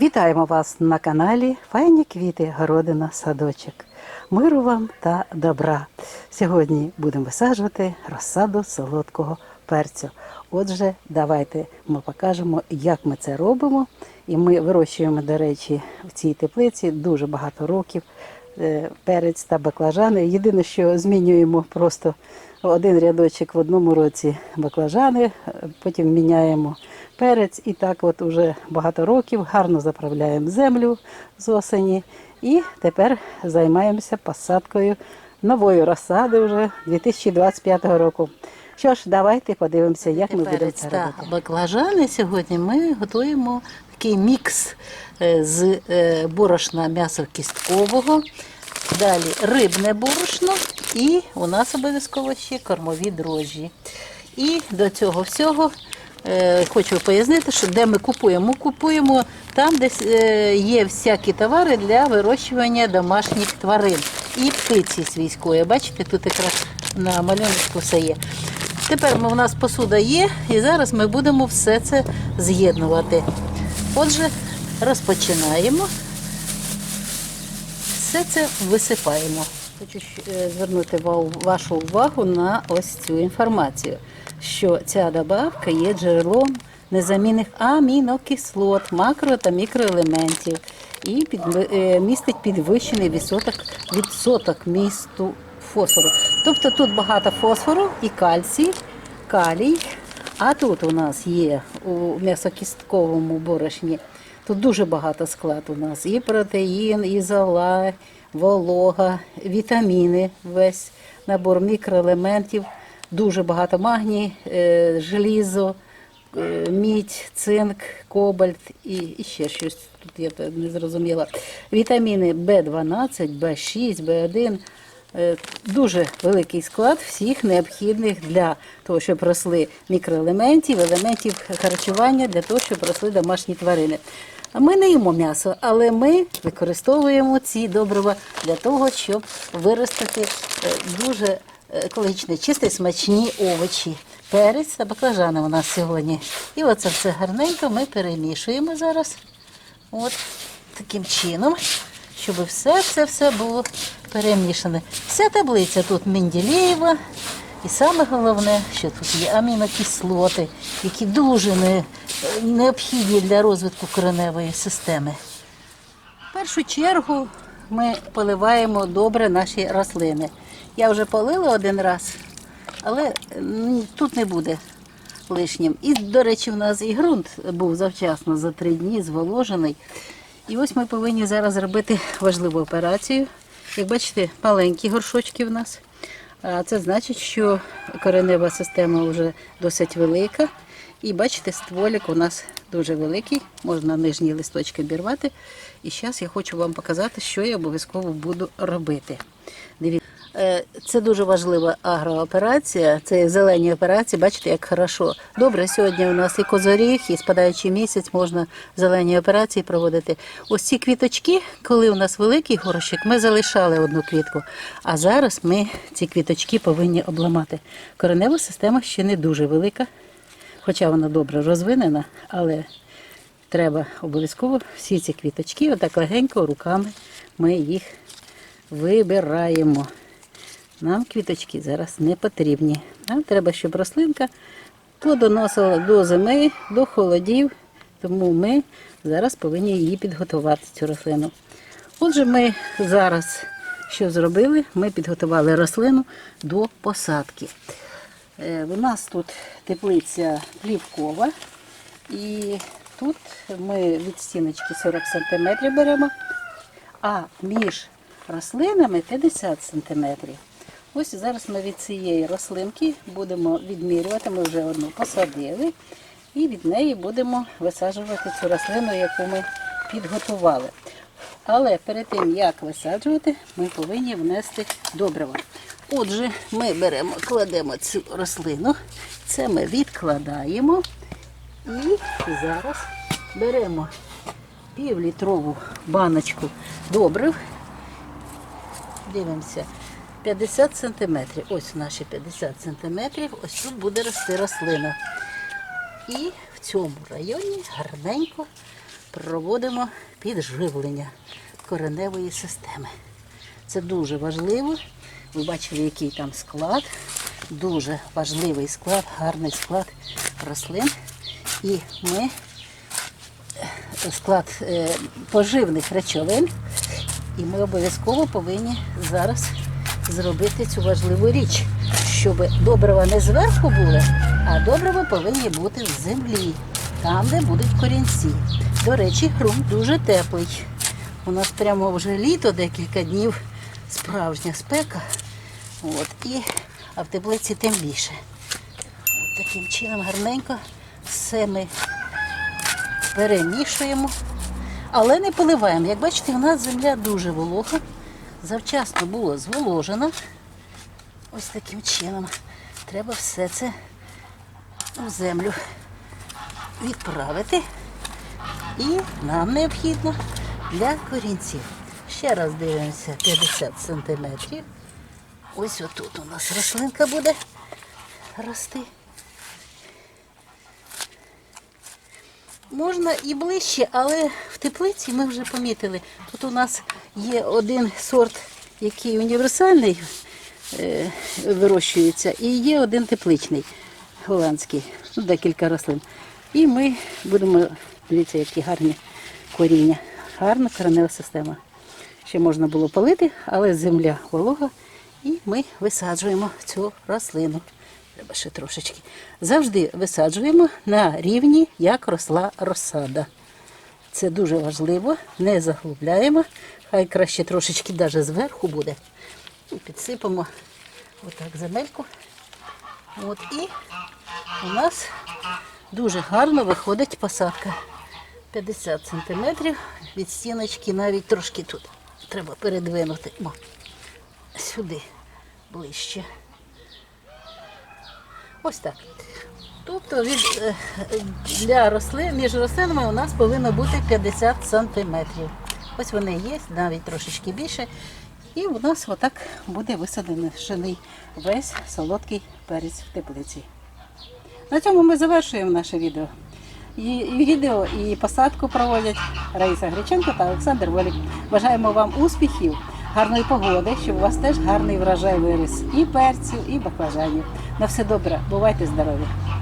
Вітаємо вас на каналі Файні квіти, городина, садочок. Миру вам та добра. Сьогодні будемо висаджувати розсаду солодкого перцю. Отже, давайте ми покажемо, як ми це робимо. І ми вирощуємо, до речі, в цій теплиці дуже багато років е, перець та баклажани. Єдине, що змінюємо просто один рядочок в одному році баклажани, е, потім міняємо перець і так от уже багато років гарно заправляємо землю з осені. І тепер займаємося посадкою нової розсади вже 2025 року. Що ж, давайте подивимося, як ми будемо це робити. баклажани сьогодні ми готуємо такий мікс е, з е, борошна м'яса кісткового, далі рибне борошно і у нас обов'язково ще кормові дрожжі. І до цього всього е, хочу пояснити, що де ми купуємо, Ми купуємо там, де е, є всякі товари для вирощування домашніх тварин і птиці свійської. Бачите, тут якраз на малюнку все є. Тепер у нас посуда є, і зараз ми будемо все це з'єднувати. Отже, розпочинаємо. Все це висипаємо. Хочу е, звернути вашу увагу на ось цю інформацію, що ця добавка є джерелом незамінних амінокислот, макро та мікроелементів і е, містить підвищений відсоток, відсоток місту фосфору. Тобто тут багато фосфору і кальцій, калій. А тут у нас є у м'ясокістковому борошні. Тут дуже багато склад у нас. І протеїн, і зола, волога, вітаміни, весь набор мікроелементів, дуже багато магній, е, желізо, е, мідь, цинк, кобальт і, ще щось. Тут я не зрозуміла. Вітаміни В12, В6, В1. Е, Дуже великий склад всіх необхідних для того, щоб росли мікроелементів, елементів харчування для того, щоб росли домашні тварини. Ми не їмо м'ясо, але ми використовуємо ці добрива для того, щоб виростити е, дуже екологічно чисті, смачні овочі. Перець та баклажани у нас сьогодні. І оце все гарненько ми перемішуємо зараз. От таким чином, щоб все все все було перемішане. Вся таблиця тут Менделєєва. І саме головне, що тут є амінокислоти, які дуже не, необхідні для розвитку кореневої системи. В першу чергу ми поливаємо добре наші рослини. Я вже полила один раз, але тут не буде лишнім. І, до речі, в нас і ґрунт був завчасно за три дні зволожений. І ось ми повинні зараз зробити важливу операцію. Як бачите, маленькі горшочки в нас. А це значить, що коренева система вже досить велика. І бачите, стволик у нас дуже великий, можна нижні листочки обірвати. І зараз я хочу вам показати, що я обов'язково буду робити. Е, Це дуже важлива агрооперація, це зелені операції. Бачите, як хорошо. Добре, сьогодні у нас і козоріг, і спадаючий місяць можна зелені операції проводити. Ось ці квіточки, коли у нас великий горщик, ми залишали одну квітку. А зараз ми ці квіточки повинні обламати. Коренева система ще не дуже велика, хоча вона добре розвинена, але треба обов'язково всі ці квіточки, отак легенько руками ми їх вибираємо. Нам квіточки зараз не потрібні. Нам треба, щоб рослинка плодоносила до зими, до холодів, тому ми зараз повинні її підготувати, цю рослину. Отже, ми зараз що зробили? Ми підготували рослину до посадки. Е, У нас тут теплиця плівкова, і тут ми від стіночки 40 см беремо, а між рослинами 50 см. Ось зараз ми від цієї рослинки будемо відмірювати, ми вже одну посадили, і від неї будемо висаджувати цю рослину, яку ми підготували. Але перед тим, як висаджувати, ми повинні внести добриво. Отже, ми беремо, кладемо цю рослину, це ми відкладаємо і зараз беремо півлітрову баночку добрив. Дивимося. 50 сантиметрів. Ось наші 50 сантиметрів. Ось тут буде рости рослина. І в цьому районі гарненько проводимо підживлення кореневої системи. Це дуже важливо. Ви бачили, який там склад. Дуже важливий склад, гарний склад рослин. І ми е, склад е, поживних речовин. І ми обов'язково повинні зараз зробити цю важливу річ, щоб добрива не зверху були, а добрива повинні бути в землі, там, де будуть корінці. До речі, ґрунт дуже теплий. У нас прямо вже літо, декілька днів, справжня спека. От, і, а в теплиці тим більше. От таким чином гарненько все ми перемішуємо, але не поливаємо. Як бачите, у нас земля дуже волога. Завчасно було зволожено. Ось таким чином. Треба все це в землю відправити. І нам необхідно для корінців. Ще раз дивимося 50 сантиметрів. Ось отут у нас рослинка буде рости. Можна і ближче, але в теплиці ми вже помітили. Тут у нас є один сорт, який універсальний е, вирощується, і є один тепличний голландський, ну, декілька рослин. І ми будемо, дивіться, які гарні коріння. Гарна коренева система. Ще можна було полити, але земля волога, і ми висаджуємо цю рослину. Треба ще трошечки. Завжди висаджуємо на рівні, як росла розсада. Це дуже важливо, не заглубляємо. Хай краще трошечки навіть зверху буде. І підсипемо отак земельку. От, і у нас дуже гарно виходить посадка. 50 сантиметрів від стіночки, навіть трошки тут. Треба передвинути. О, сюди ближче. Ось так. Тобто від, е, для рослин, між рослинами у нас повинно бути 50 сантиметрів. Ось вони є, навіть трошечки більше. І у нас отак буде висадений весь солодкий перець в теплиці. На цьому ми завершуємо наше відео. І, відео і посадку проводять Раїса Греченко та Олександр Волік. Бажаємо вам успіхів, гарної погоди, щоб у вас теж гарний врожай виріс і перцю, і баклажанів. На все добре, бувайте здорові!